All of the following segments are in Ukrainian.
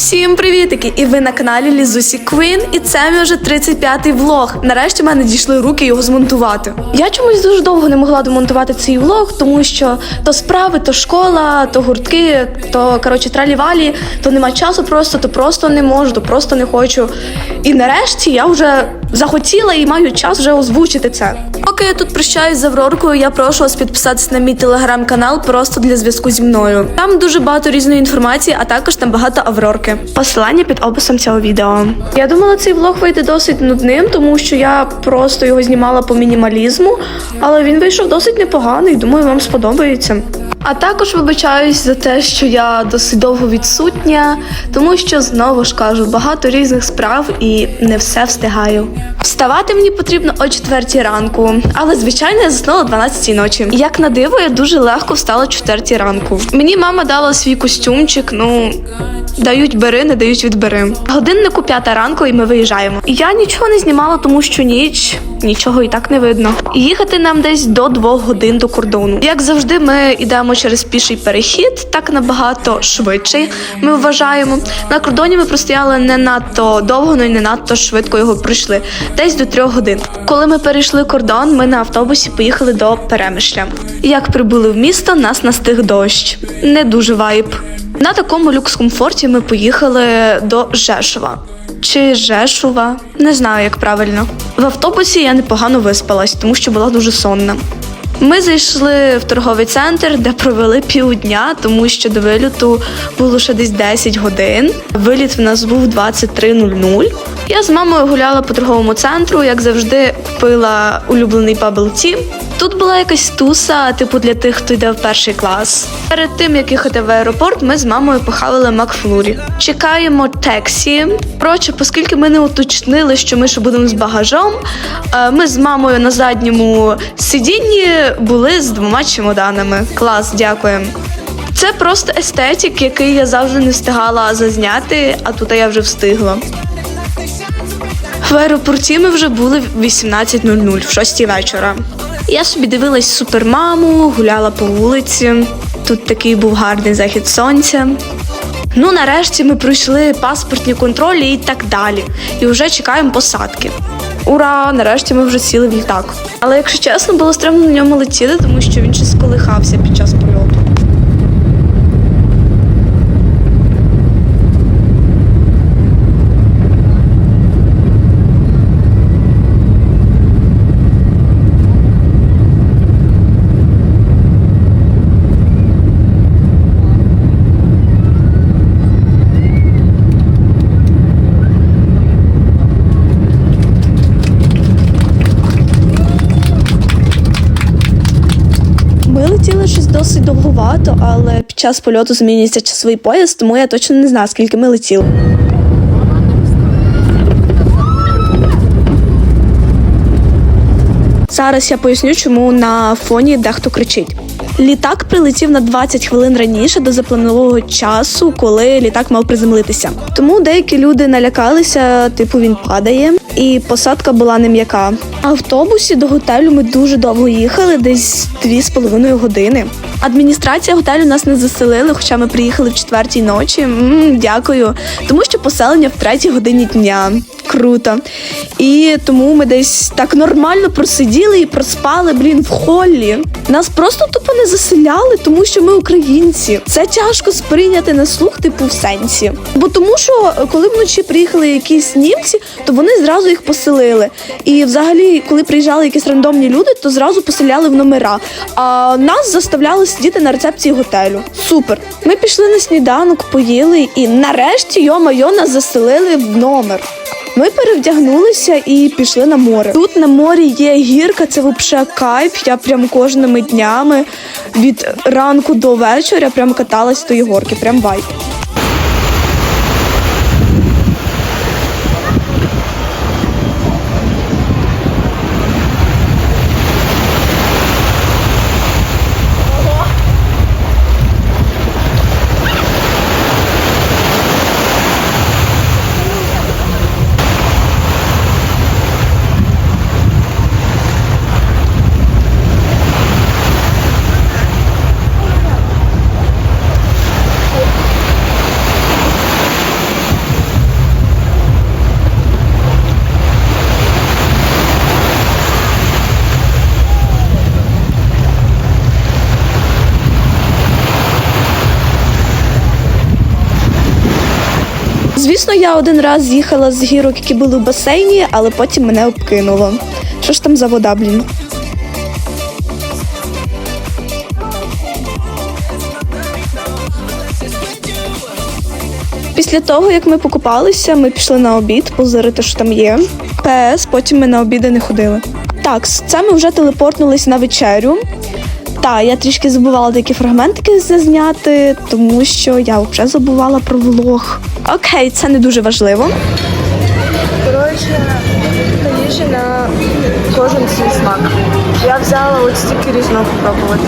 Всім привітики! І ви на каналі Лізусі Квін, і це мій вже 35-й влог. Нарешті в мене дійшли руки його змонтувати. Я чомусь дуже довго не могла домонтувати цей влог, тому що то справи, то школа, то гуртки, то коротше тралівалі, то нема часу просто, то просто не можу, то просто не хочу. І нарешті я вже захотіла і маю час вже озвучити це. Поки я тут прощаюсь з Авроркою, я прошу вас підписатися на мій телеграм-канал просто для зв'язку зі мною. Там дуже багато різної інформації, а також там багато Аврорки. Посилання під описом цього відео. Я думала, цей влог вийде досить нудним, тому що я просто його знімала по мінімалізму, але він вийшов досить непоганий. Думаю, вам сподобається. А також вибачаюсь за те, що я досить довго відсутня, тому що знову ж кажу багато різних справ і не все встигаю. Вставати мені потрібно о 4 ранку, але звичайно я заснула о 12 ночі. Як на диво, я дуже легко встала о 4 ранку. Мені мама дала свій костюмчик. Ну дають бери, не дають відбери. Годиннику п'ята ранку, і ми виїжджаємо. Я нічого не знімала, тому що ніч. Нічого і так не видно. Їхати нам десь до двох годин до кордону. Як завжди, ми йдемо через піший перехід, так набагато швидше. Ми вважаємо. На кордоні ми простояли не надто довго, ну і не надто швидко його пройшли. Десь до трьох годин. Коли ми перейшли кордон, ми на автобусі поїхали до Перемишля. Як прибули в місто, нас настиг дощ. Не дуже вайб. На такому люкс-комфорті ми поїхали до Жешова. Чи Жешува, не знаю, як правильно. В автобусі я непогано виспалась, тому що була дуже сонна. Ми зайшли в торговий центр, де провели півдня, тому що до виліту було ще десь 10 годин. Виліт в нас був 23.00. Я з мамою гуляла по торговому центру, як завжди, купила улюблений Bubble Tea. Тут була якась туса, типу для тих, хто йде в перший клас. Перед тим як їхати в аеропорт, ми з мамою похавали Макфлурі. Чекаємо таксі. Коротше, оскільки ми не уточнили, що ми ще будемо з багажом, е, ми з мамою на задньому сидінні були з двома чемоданами. Клас, дякуємо. Це просто естетик, який я завжди не встигала зазняти, а тут я вже встигла. В аеропорті ми вже були в 18.00, в 6 вечора. Я собі дивилась супермаму, гуляла по вулиці. Тут такий був гарний захід сонця. Ну, нарешті ми пройшли паспортні контролі і так далі. І вже чекаємо посадки. Ура! Нарешті ми вже сіли в літак. Але якщо чесно, було стрімно на ньому летіти, тому що він щось колихався під час польоту. Ми летіли щось досить довгувато, але під час польоту змінюється часовий пояс, тому я точно не знаю, скільки ми летіли. Зараз я поясню, чому на фоні дехто кричить. Літак прилетів на 20 хвилин раніше до запланованого часу, коли літак мав приземлитися. Тому деякі люди налякалися, типу він падає, і посадка була не м'яка. Автобусі до готелю ми дуже довго їхали, десь 2,5 години. Адміністрація готелю нас не заселили, хоча ми приїхали в четвертій ночі. м дякую, тому що поселення в третій годині дня. Круто. І тому ми десь так нормально просиділи і проспали, блін, в холлі. Нас просто тупо не заселяли, тому що ми українці. Це тяжко сприйняти на слух, типу в сенсі. Бо тому, що коли вночі приїхали якісь німці, то вони зразу їх поселили. І взагалі, коли приїжджали якісь рандомні люди, то зразу поселяли в номера. А нас заставляли сидіти на рецепції готелю. Супер. Ми пішли на сніданок, поїли, і нарешті йо-майо нас заселили в номер. Ми перевдягнулися і пішли на море. Тут на морі є гірка, це взагалі кайф. Я прям кожними днями від ранку до вечора прям каталась тої горки, прям вайб. Звісно, я один раз з'їхала з гірок, які були в басейні, але потім мене обкинуло. Що ж там за вода, блін? Після того, як ми покупалися, ми пішли на обід, позирити, що там є. ПС, потім ми на обіди не ходили. Так, це ми вже телепортнулись на вечерю. Та, я трішки забувала деякі фрагментики зазняти, тому що я вже забувала про влог. Окей, це не дуже важливо. Коротше, на кожен свій смак. Я взяла от стільки різного попробувати.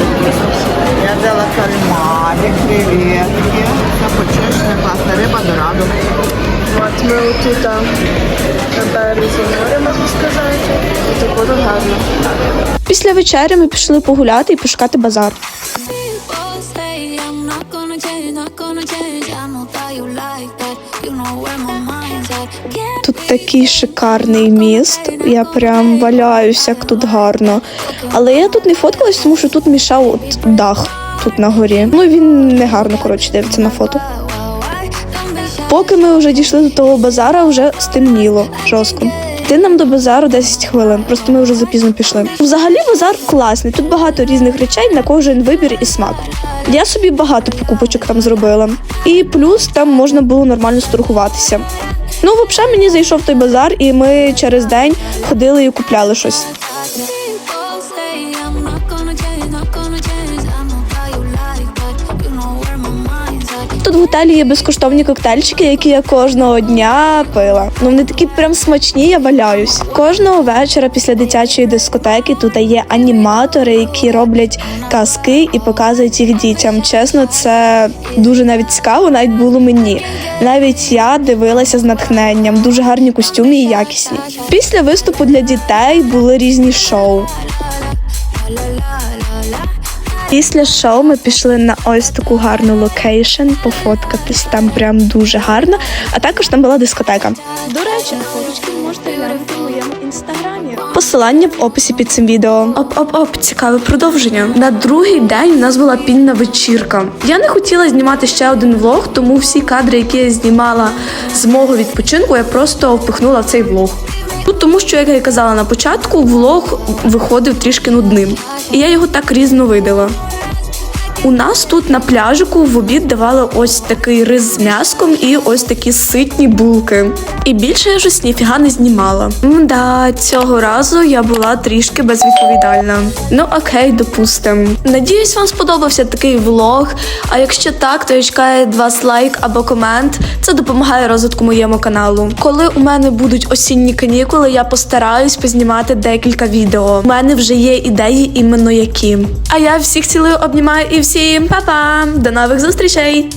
Я взяла кальмари, креветки, капучишна, класна риба, дорадо. От ми отут березі моря, можна сказати. І буде гарно. Після вечері ми пішли погуляти і пошукати базар. Такий шикарний міст. Я прям валяюся, як тут гарно. Але я тут не фоткалась, тому що тут мішав от дах тут на горі. Ну він не гарно, коротше, дивиться на фото. Поки ми вже дійшли до того базара, вже стемніло жорстко. Йти нам до базару 10 хвилин, просто ми вже запізно пішли. Взагалі базар класний, тут багато різних речей на кожен вибір і смак. Я собі багато покупочок там зробила. І плюс там можна було нормально сторгуватися. Ну, взагалі, мені зайшов той базар, і ми через день ходили і купляли щось. Готелі є безкоштовні коктейльчики, які я кожного дня пила. Ну вони такі прям смачні, я валяюсь. Кожного вечора після дитячої дискотеки тут є аніматори, які роблять казки і показують їх дітям. Чесно, це дуже навіть цікаво, навіть було мені. Навіть я дивилася з натхненням, дуже гарні костюми і якісні. Після виступу для дітей були різні шоу. Після шоу ми пішли на ось таку гарну локейшн пофоткатись. Там прям дуже гарно. А також там була дискотека. До речі, фоточки можете глянути в моєму інстаграмі. Посилання в описі під цим відео. Оп, оп, оп, цікаве продовження. На другий день у нас була пінна вечірка. Я не хотіла знімати ще один влог, тому всі кадри, які я знімала з мого відпочинку, я просто впихнула в цей влог. Ну, тому що, як я казала на початку, влог виходив трішки нудним. І я його так різно видала. У нас тут на пляжику в обід давали ось такий рис з м'яском і ось такі ситні булки. І більше я щось ніфіга не знімала. Мда, цього разу я була трішки безвідповідальна. Ну окей, допустим. Надіюсь, вам сподобався такий влог. А якщо так, то я чекаю вас лайк або комент. Це допомагає розвитку моєму каналу. Коли у мене будуть осінні канікули, я постараюсь познімати декілька відео. У мене вже є ідеї іменно які. А я всіх цілую обнімаю і всім па-па! До нових зустрічей!